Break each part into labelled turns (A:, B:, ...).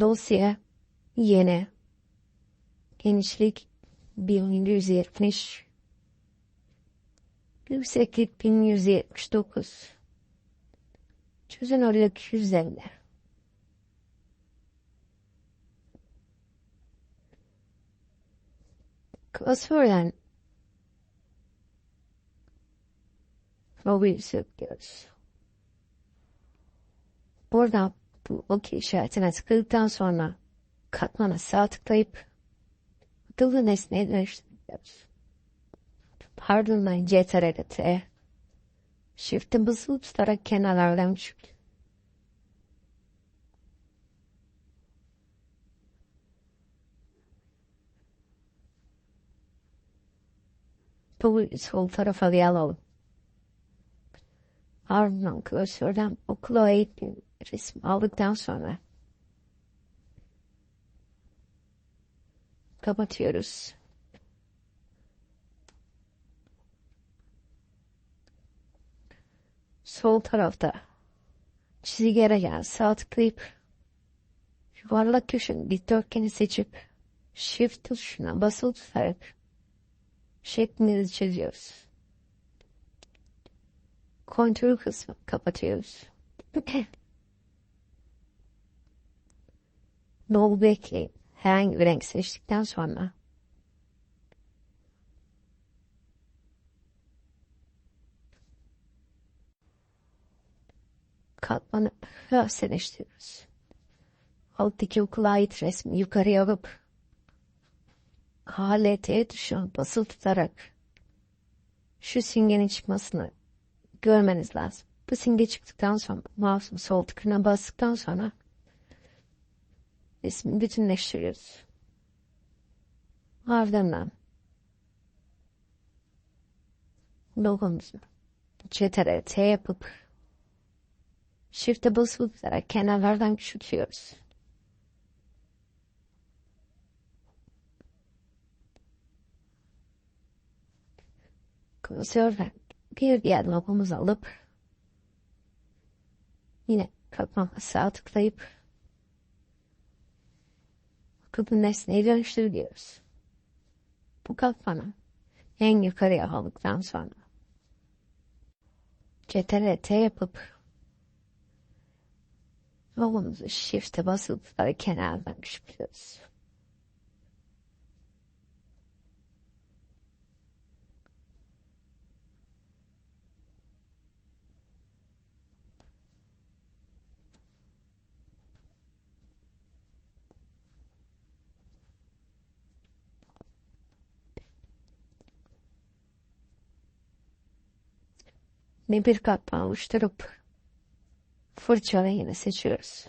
A: Dosya yeni. Genişlik 1170. Yükseklik 1179. Çözünürlük 150. Klasörden mobil söküyoruz. Burada bu OK işaretine tıkladıktan sonra katmana sağ tıklayıp akıllı nesneye dönüştürüyoruz. Ardından CTRL T Shift'e basılı tutarak kenarlardan çık. Bu sol tarafa alalım. Ardından klasörden okula bir resim aldıktan sonra kapatıyoruz. Sol tarafta çizgilere gel sağ tıklayıp yuvarlak köşenin dikdörtgeni seçip Shift tuşuna basılı tutarak şeklini çiziyoruz. Kontrol kısmı kapatıyoruz. Nol bekleyin. Herhangi bir renk seçtikten sonra katmanı gösteriştiriyoruz. Alttaki okula ait resmi yukarıya alıp HLT tuşuna basılı tutarak şu simgenin çıkmasını görmeniz lazım. Bu simge çıktıktan sonra mouse'un sol tıkına bastıktan sonra resmi bütünleştiriyoruz. Ardından logomuzu CTRL T yapıp Shift'e basılı tutarak kenarlardan küçültüyoruz. Klasörden bir diğer logomuzu alıp yine katmana sağ tıklayıp akıllı nesneye dönüştürüyoruz. Bu katmanı en yukarıya aldıktan sonra CTRL T yapıp logomuzu shift'e tutarak kenardan küçültüyoruz. Ne bir katman oluşturup fırçayla yine seçiyoruz.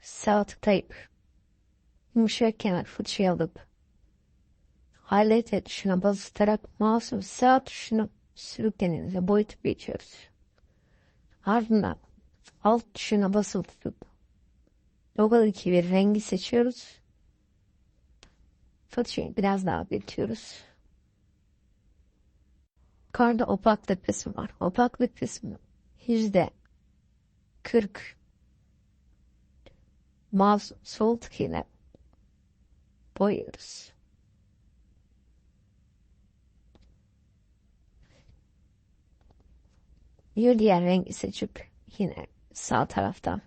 A: Sağ tıklayıp yumuşak kenar fırçayı alıp hallet tuşuna basarak mouse'un sağ tuşunu sürükleninize boyutup geçiyoruz. Ardından alt tuşuna basılı tutup logodaki bir rengi seçiyoruz. Fırçayı biraz daha büyütüyoruz. Yukarıda opaklık kısmı var. Opaklık kısmı yüzde kırk. Mouse sol tıkıyla boyuyoruz. Bir diğer rengi seçip yine sağ taraftan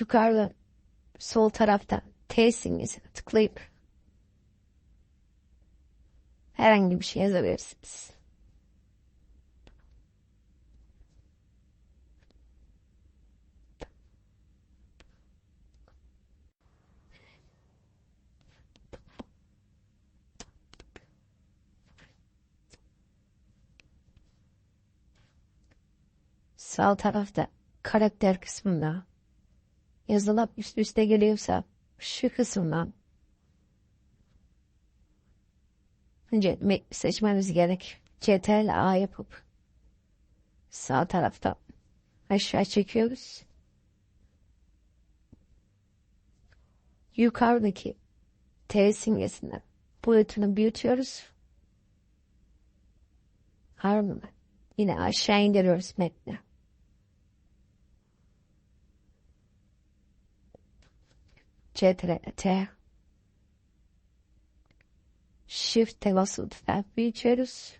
A: yukarıda sol tarafta T simgesine tıklayıp herhangi bir şey yazabilirsiniz. Sağ tarafta karakter kısmında yazılar üst üste geliyorsa şu kısımdan önce seçmeniz gerek. CTRL A yapıp Sağ taraftan aşağı çekiyoruz. Yukarıdaki T simgesinden boyutunu büyütüyoruz. Harmını yine aşağı indiriyoruz metni. Ctrl T Shift basılı tutarak büyütüyoruz.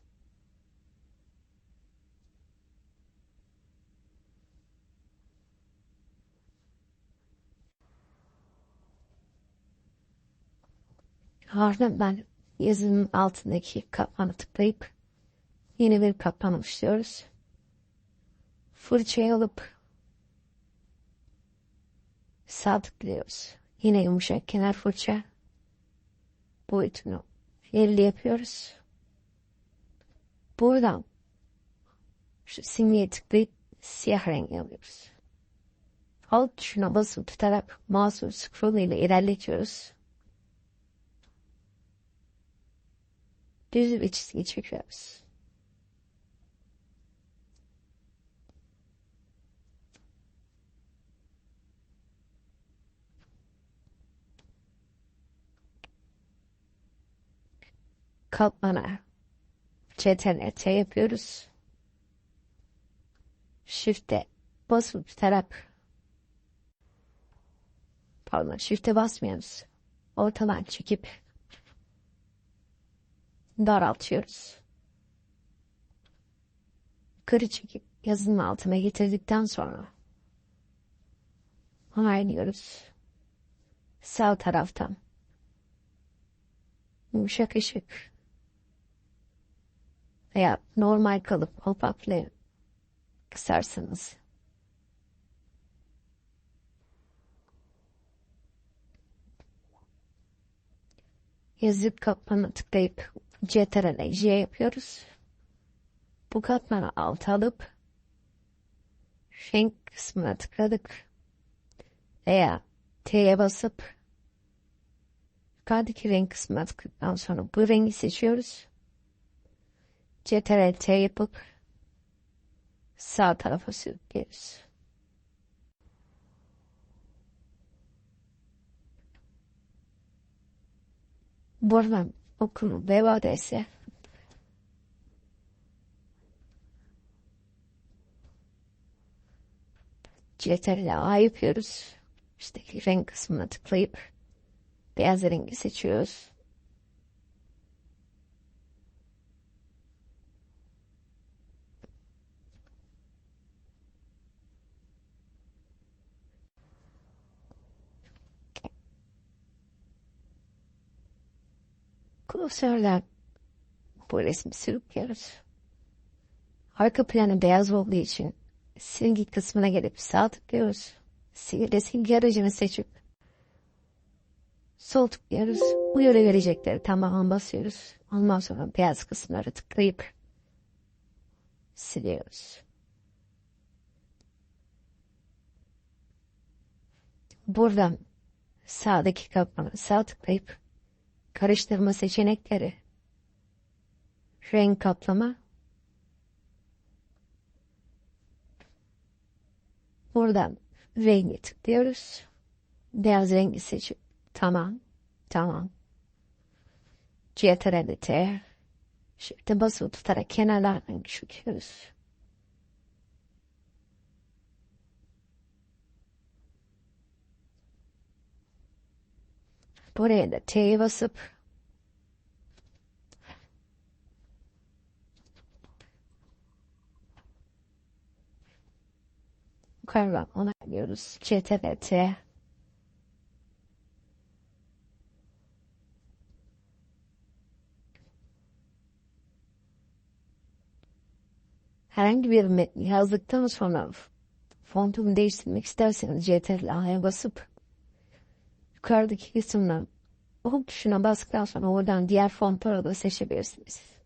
A: Ardından yazının altındaki kapağını tıklayıp yeni bir kapan oluşturuyoruz. Fırçayı alıp sağ tıklıyoruz. Yine yumuşak kenar fırça boyutunu 50 yapıyoruz. Buradan şu simgeye tıklayıp siyah rengi alıyoruz. Alt tuşuna basılı tutarak mouse scroll ile ilerletiyoruz. Düz bir çizgi çekiyoruz. Katmana CTRL yapıyoruz. Shift'e basılı tutarak pardon Shift'e basmıyoruz. Ortadan çekip daraltıyoruz. Yukarı çekip yazının altına getirdikten sonra onaylıyoruz. Sağ taraftan yumuşak ışık veya normal kalıp opaklığı kısarsanız yazık kapağına tıklayıp CTRL J yapıyoruz. Bu katmanı alt alıp renk kısmına tıkladık veya T'ye basıp yukarıdaki renk kısmına tıkladıktan sonra bu rengi seçiyoruz. CTRL T yapıp sağ tarafa sürüklüyoruz. Buradan okulu devam etse CTRL A yapıyoruz. İşte renk kısmına tıklayıp beyaz rengi seçiyoruz. Klasörden bu resmi sürüklüyoruz. Arka planı beyaz olduğu için silgi kısmına gelip sağ tıklıyoruz. Silgi silgi aracını seçip sol tıklıyoruz. Uyarı verecekleri tamamen basıyoruz. Ondan sonra beyaz kısımları tıklayıp siliyoruz. Buradan sağdaki kapağına sağ tıklayıp karıştırma seçenekleri, renk kaplama, buradan rengi tıklıyoruz, beyaz rengi seçip tamam, tamam, CTRL T, şimdi basılı tutarak kenarlardan çıkıyoruz. Buraya da T'ye basıp yukarıdan onaylıyoruz. CTRL T herhangi bir metni yazdıktan sonra fontunu değiştirmek isterseniz CTRL A'ya basıp yukarıdaki kısımdan home tuşuna bastıktan sonra oradan diğer fontları da seçebilirsiniz.